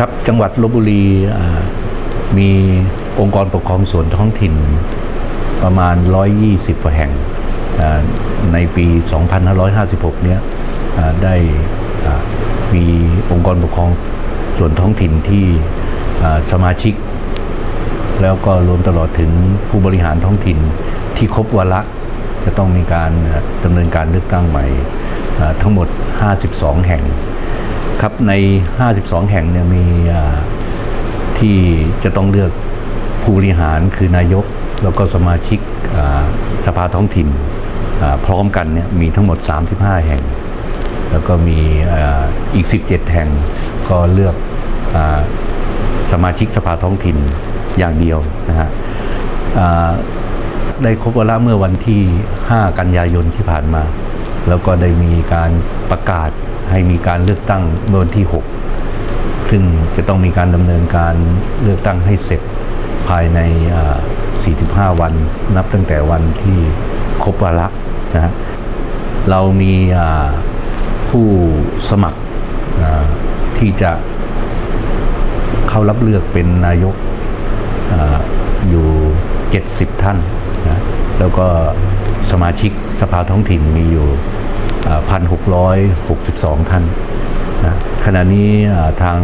ครับจังหวัดลบบุรีมีองค์กรปกครองส่วนท้องถิ่นประมาณ 120กว่าแห่งในปี 2556 เนี้ยอ่าได้มีองค์กรปกครองส่วนท้องถิ่นที่สมาชิก แล้วก็รวมตลอดถึงผู้บริหารท้องถิ่นที่ครบวาระจะต้องมีการดำเนินการเลือกตั้งใหม่ทั้งหมด 52 แห่ง ครับใน 52 แห่งเนี่ยมีที่จะต้องเลือกผู้บริหารคือนายก แล้วก็สมาชิกสภาท้องถิ่นพร้อมกันเนี่ยมีทั้งหมด 35 แห่ง แล้วก็มีอีก 17 แห่งก็เลือกอสมาชิกสภาท้องถิ่นอย่างเดียวนะฮะได้ครบวาระเมื่อวันที่ 5 กันยายนที่ผ่านมา แล้วก็ได้มีการประกาศ ให้มีการเลือกตั้งเมื่อวันที่ 6 ซึ่งจะต้องมีการดำเนินการเลือกตั้งให้เสร็จภายในอ่า45 วัน นับตั้งแต่วันที่ครบวาระนะเรามีผู้สมัครที่จะเข้ารับเลือกเป็นนายกออยู่ 70 ท่านนะแล้วก็สมาชิกสภาท้องถิ่นมีอยู่ 1,662 ท่านนะขณะนี้ทาง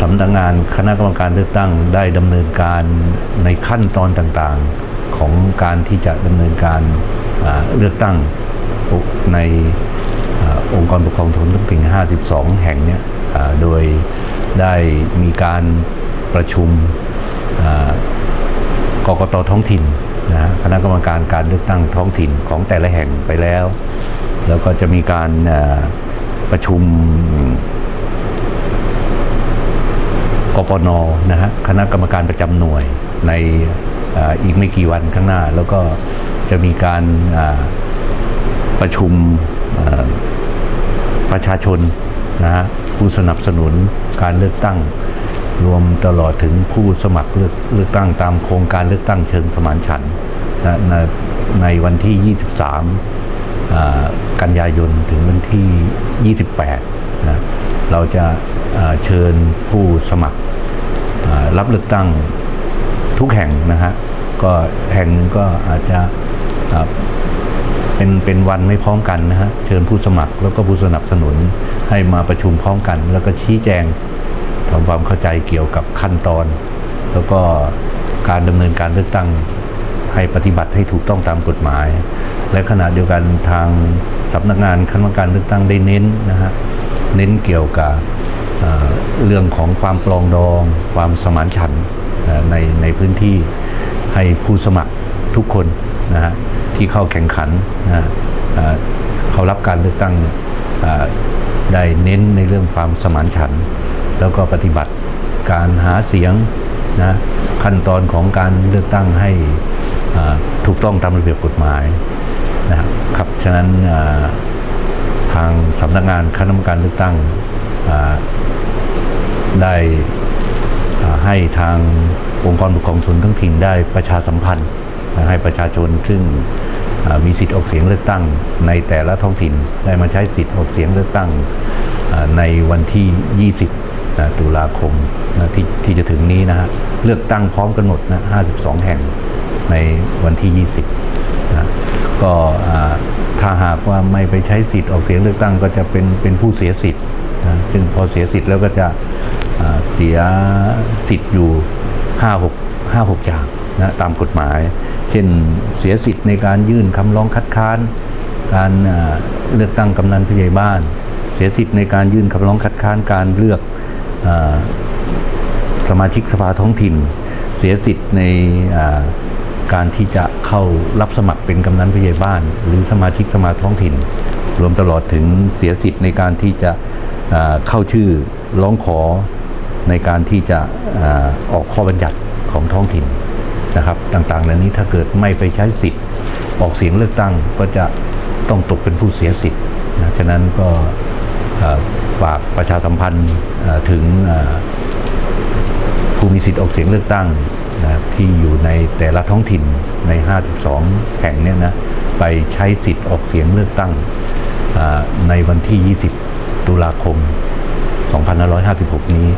สำนักงานคณะกรรมการเลือกตั้งได้ดำเนินการในขั้นตอนต่างๆของการที่จะดำเนินการเลือกตั้งในองค์กรปกครองส่วนท้องถิ่น52 แห่งเนี่ยโดยได้มีการประชุมกกตท้องถิ่นนะคณะกรรมการการเลือกตั้งท้องถิ่นของแต่ละแห่งไปแล้ว แล้วก็จะมีการประชุมกปนนะฮะคณะกรรมการประจำหน่วยในอีกไม่กี่วันข้างหน้า แล้วก็จะมีการประชุมประชาชนนะฮะผู้สนับสนุนการเลือกตั้ง รวมตลอดถึงผู้สมัครเลือกเลือกตั้งตามโครงการเลือกตั้งเชิงสมานฉันท์นะในวันที่ 23อ่า กันยายนถึงวันที่ 28นะเราจะเชิญผู้สมัครรับเลือกตั้งทุกแห่งนะฮะก็แห่งหนึ่งก็อาจจะเป็นเป็นวันไม่พร้อมกันนะฮะเชิญผู้สมัครแล้วก็ผู้สนับสนุนให้มาประชุมพร้อมกัน แล้วก็ชี้แจงทำความเข้าใจเกี่ยวกับขั้นตอน แล้วก็การดำเนินการเลือกตั้ง ให้ปฏิบัติให้ถูกต้องตามกฎหมาย และขณะเดียวกันทางสำนักงานคณะกรรมการเลือกตั้งได้เน้นนะฮะเน้นเกี่ยวกับเรื่องของความปลองดอง ความสมานฉันท์ในในพื้นที่ให้ผู้สมัครทุกคนนะฮะที่เข้าแข่งขันนะฮะเขารับการเลือกตั้งได้เน้นในเรื่องความสมานฉันท์แล้วก็ปฏิบัติการหาเสียงนะขั้นตอนของการเลือกตั้งให้ ถูกต้องตามระเบียบกฎหมายนะครับฉะนั้นทางสำนักงานคณะกรรมการเลือกตั้งได้ให้ทางองค์กรปกครองส่วนท้องถิ่นได้ประชาสัมพันธ์ให้ประชาชนซึ่งมีสิทธิ์ออกเสียงเลือกตั้ง ในแต่ละท้องถิ่นได้มาใช้สิทธิ์ออกเสียงเลือกตั้งในวันที่ 20 ตุลาคมที่ที่จะถึงนี้นะฮะเลือกตั้งพร้อมกันหมดนะ 52 แห่ง ในวันที่ 20นะก็ถ้าหากว่าไม่ไปใช้สิทธิ์ออกเสียงเลือกตั้งก็จะเป็นเป็นผู้เสียสิทธิ์นะซึ่งพอเสียสิทธิ์แล้วก็จะเสียสิทธิ์อยู่ 5 6 5 6อย่างนะตามกฎหมาย เช่นเสียสิทธิ์ในการยื่นคำร้องคัดค้าน การเลือกตั้งกำนันผู้ใหญ่บ้าน เสียสิทธิ์ในการยื่นคำร้องคัดค้านการเลือกอสมาชิกสภาท้องถิ่น เสียสิทธิ์ใน การที่จะเข้ารับสมัครเป็นกำนันผู้ใหญ่บ้าน หรือสมาชิกสภาท้องถิ่น รวมตลอดถึงเสียสิทธิ์ในการที่จะเข้าชื่อร้องขอในการที่จะออกข้อบัญญัติของท้องถิ่นนะครับ ต่างๆเหล่านี้ถ้าเกิดไม่ไปใช้สิทธิ์ ออกเสียงเลือกตั้งก็จะต้องตกเป็นผู้เสียสิทธิ์นะฉะนั้นก็ฝากประชาสัมพันธ์ถึงผู้มีสิทธิ์ออกเสียงเลือกตั้ง นะที่อยู่ในแต่ละท้องถิ่นใน 52 แห่งเนี่ยนะไปใช้สิทธิ์ออกเสียงเลือกตั้งในวันที่ 20 ตุลาคม 2556 นี้